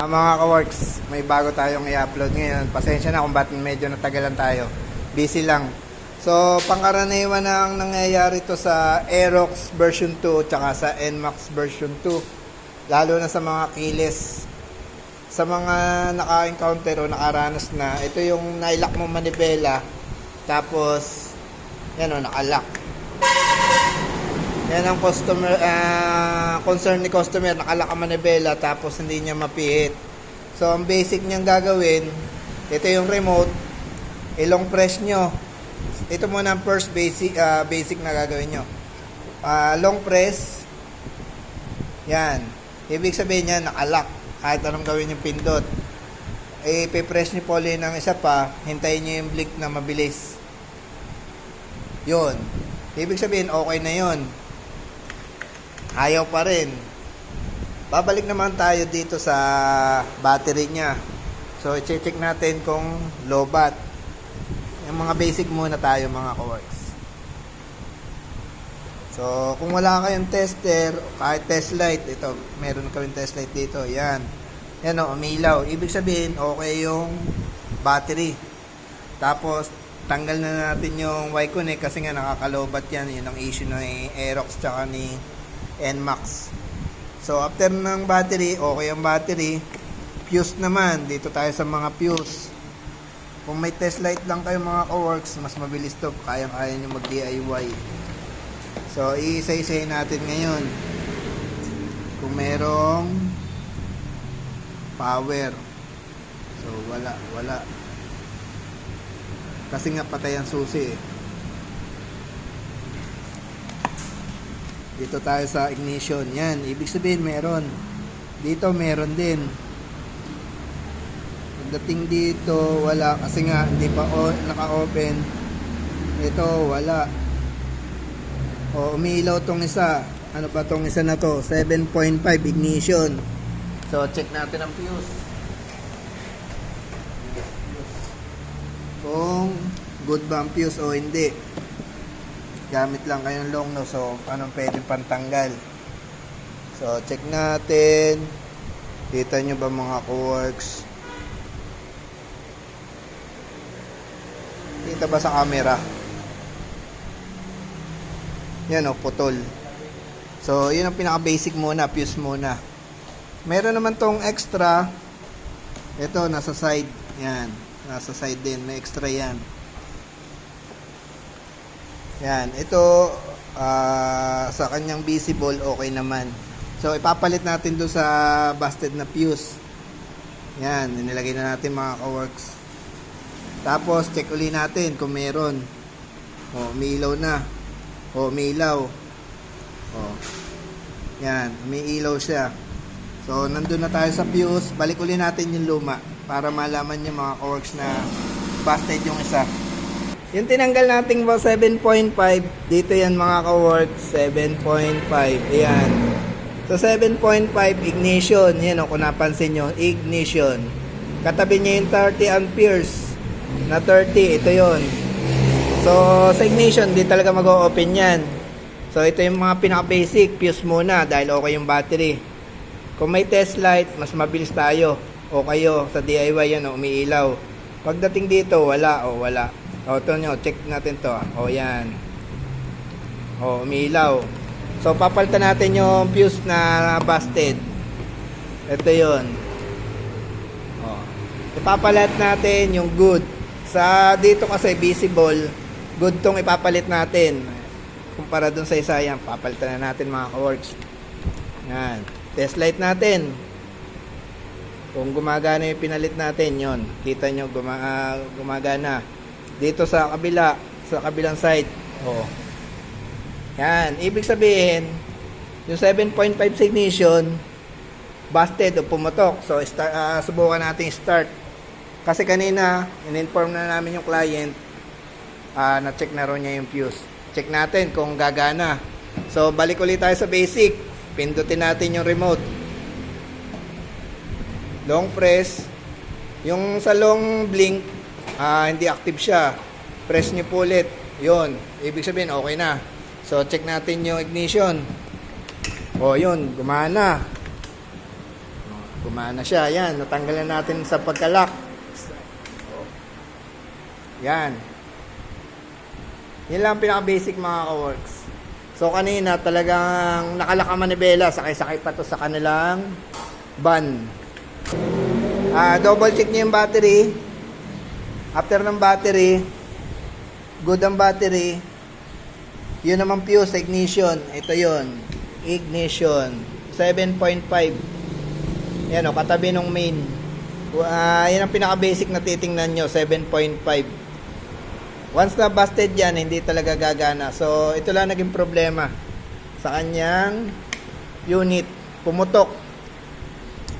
Ah, mga ka-works, may bago tayong i-upload ngayon. Pasensya na kung ba't medyo natagalan tayo. Busy lang. So, pangkaraniwan ang nangyayari to sa Aerox version 2 tsaka sa NMAX version 2. Lalo na sa mga keyless. Sa mga naka-encounter o nakaranas na, ito yung nailak mo manibela. Tapos, yan o, nakalock. Yan ang customer concern ni customer nakalaka manibela tapos hindi niya mapihit. So ang basic niyang gagawin, ito yung remote, ilong press nyo. Ito muna ang first basic ah, basic na gagawin nyo. Ah, long press. Yan. Ibig sabihin niya nakalock kahit anong gawin yung pindot. Pe-press niyo po ulit ng isa pa, hintayin niyo yung blink na mabilis. Yun. Ibig sabihin, okay na yun ayaw pa rin. Babalik naman tayo dito sa battery niya. So, i-check natin kung low bat. Yung mga basic muna tayo mga ka-works. So, kung wala kayong tester, kahit test light, ito, meron kayong test light dito, yan. Yan o, umilaw. Ibig sabihin, okay yung battery. Tapos, tanggal na natin yung Y-Connect kasi nga nakakalobat yan. Yun ang issue ng Aerox tsaka ni NMAX. So, after ng battery, okay ang battery. Fuse naman, dito tayo sa mga fuse. Kung may test light lang kayo mga ka-works, mas mabilis to. Kayang-kaya nyo mag-DIY. So, iisa-isahin natin ngayon. Kung merong power. So, wala, wala. Kasi nga patay ang susi eh. Dito tayo sa ignition. Yan, ibig sabihin meron. Dito meron din. Pagdating dito, wala kasi nga hindi pa naka-open. Ito, wala. O, umiilaw tong isa. Ano pa tong isa na to? 7.5 ignition. So, check natin ang fuse. Kung good ba ang fuse o hindi gamit lang kayong long no? So anong pwedeng pantanggal? So check natin. Kita nyo ba mga co-works? Kita ba sa camera? Yan o putol. So yun ang pinaka basic muna fuse muna. Meron naman tong extra. Ito nasa side. Yan. Nasa side din. May extra yan yan, ito ah, sa kanyang visible okay naman. So ipapalit natin do sa busted na fuse. Yan, inilagay na natin mga ka-works. Tapos check uli natin kung meron. Oh, umiilaw na. Oh, umiilaw. Oh. Yan, umiilaw siya. So nandun na tayo sa fuse. Balik uli natin yung luma para malaman niyo mga ka-works na busted yung isa. Yung tinanggal nating ba 7.5, dito yan mga ka-work, 7.5. Ayan. So 7.5 ignition, yan o kung napansin nyo, ignition. Katabi niya yung 30 amperes na 30, ito yon. So sa ignition, di talaga mag-open yan. So ito yung mga pinaka-basic, fuse muna dahil okay yung battery. Kung may test light, mas mabilis tayo. O kayo, sa DIY yan umiilaw. Pagdating dito, wala o wala. O, ito nyo, check natin to. O, yan. O, umiilaw. So, papalitan natin yung fuse na busted. Ito yon. O. Ipapalit natin yung good. Sa dito kasi visible, good tong ipapalit natin. Kumpara dun sa isa yan, papalitan na natin mga ka-works. Yan. Test light natin. Kung gumagana yung pinalit natin, yon Kita nyo, guma, ah, gumagana. Dito sa kabila, sa kabilang side. Oo. Yan. Ibig sabihin, yung 7.5 ignition, busted o pumatok. So, start, ah, subukan natin start. Kasi kanina, in-inform na namin yung client, ah, na-check na rin niya yung fuse. Check natin kung gagana. So, balik ulit tayo sa basic. Pindutin natin yung remote. Long press. Yung sa long blink, ah, hindi active siya. Press nyo po ulit. Yun. Ibig sabihin, okay na. So, check natin yung ignition. O, yun. Gumana. Gumana siya. Yan, natanggalan natin sa pagkalak. Yan. Yan lang ang pinaka-basic mga ka-works. So kanina talagang nakalaka manibela, sakay-sakay pa to sa kanilang van. Ah, double check niyo yung battery. After ng battery, good ang battery. Yun naman fuse, ignition. Ito yun. Ignition. 7.5. Yan o, katabi ng main. Ah, yan ang pinaka-basic na titingnan nyo, 7.5. Once na busted yan, hindi talaga gagana. So, ito lang naging problema sa kanyang unit. Pumutok.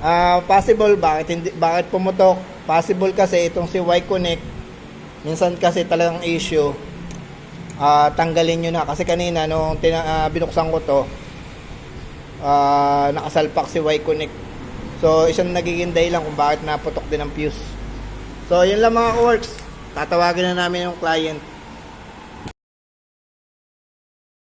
Ah, possible bakit hindi bakit pumutok? Possible kasi itong si Y-Connect minsan kasi talagang issue ah tanggalin nyo na. Kasi kanina nung tina, ah, binuksan ko to ah nakasalpak si Y-Connect so isang nagiging dahilan kung bakit naputok din ang fuse. So yun lang mga works tatawagin na namin yung client